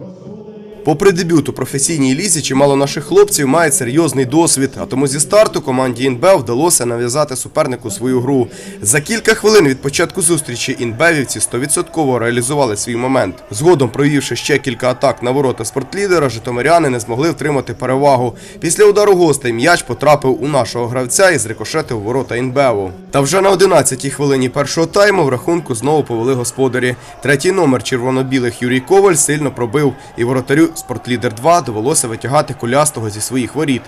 Господи. Попри дебют у професійній лізі, чимало наших хлопців мають серйозний досвід, а тому зі старту команді ІНБ вдалося нав'язати супернику свою гру. За кілька хвилин від початку зустрічі інбевівці 100% реалізували свій момент. Згодом, провівши ще кілька атак на ворота спортлідера, житомиряни не змогли втримати перевагу. Після удару гостей м'яч потрапив у нашого гравця і зрикошетив ворота інбеву. Та вже на 11-й хвилині першого тайму в рахунку знову повели господарі. Третій номер червоно-білих Юрій Коваль сильно пробив і воротарю спортлідер 2 довелося витягати кулястого зі своїх воріт.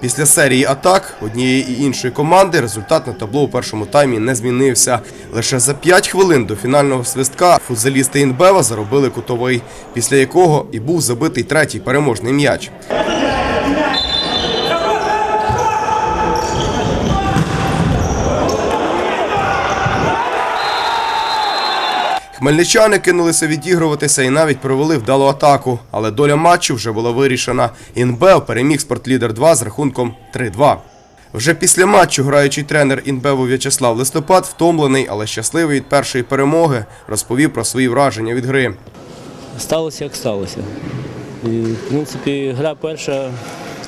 Після серії атак однієї і іншої команди результат на табло у першому таймі не змінився. Лише за 5 хвилин до фінального свистка футзалісти Інбева заробили кутовий, після якого і був забитий третій переможний м'яч. Хмельничани кинулися відігруватися і навіть провели вдалу атаку, але доля матчу вже була вирішена. Інбев переміг спортлідер 2 з рахунком 3-2. Вже після матчу граючий тренер Інбеву В'ячеслав Листопад, втомлений, але щасливий від першої перемоги, розповів про свої враження від гри. Сталося як сталося. І, в принципі, гра перша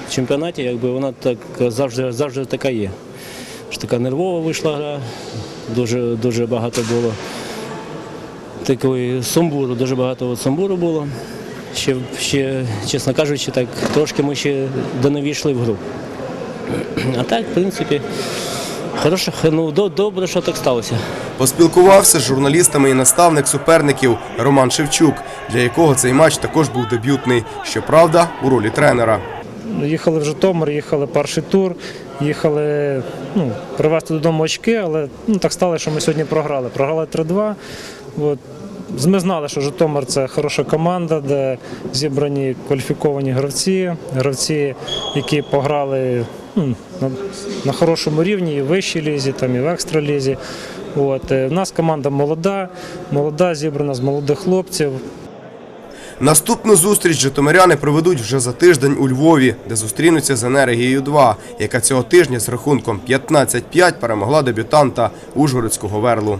в чемпіонаті, якби вона так завжди, завжди така є. Що така нервова вийшла гра, дуже, дуже багато було такої сумбуру, дуже багато от сумбуру було. Ще, ще, чесно кажучи, так трошки ми ще до не війшли в гру. А так, в принципі, хороше, ну, добре, що так сталося. Поспілкувався з журналістами і наставник суперників Роман Шевчук, для якого цей матч також був дебютний, щоправда, у ролі тренера. Їхали в Житомир, їхали перший тур, їхали ну, привезти додому очки, але ну, так стало, що ми сьогодні програли. Програли 3-2. От. Ми знали, що Житомир це хороша команда, де зібрані кваліфіковані гравці, гравці, які пограли ну, на, хорошому рівні і в вищій лізі, там, і в екстралізі. От. е, В нас команда молода, молода, зібрана з молодих хлопців. Наступну зустріч житомиряни проведуть вже за тиждень у Львові, де зустрінуться з енергією 2 яка цього тижня з рахунком 15-5 перемогла дебютанта Ужгородського верлу.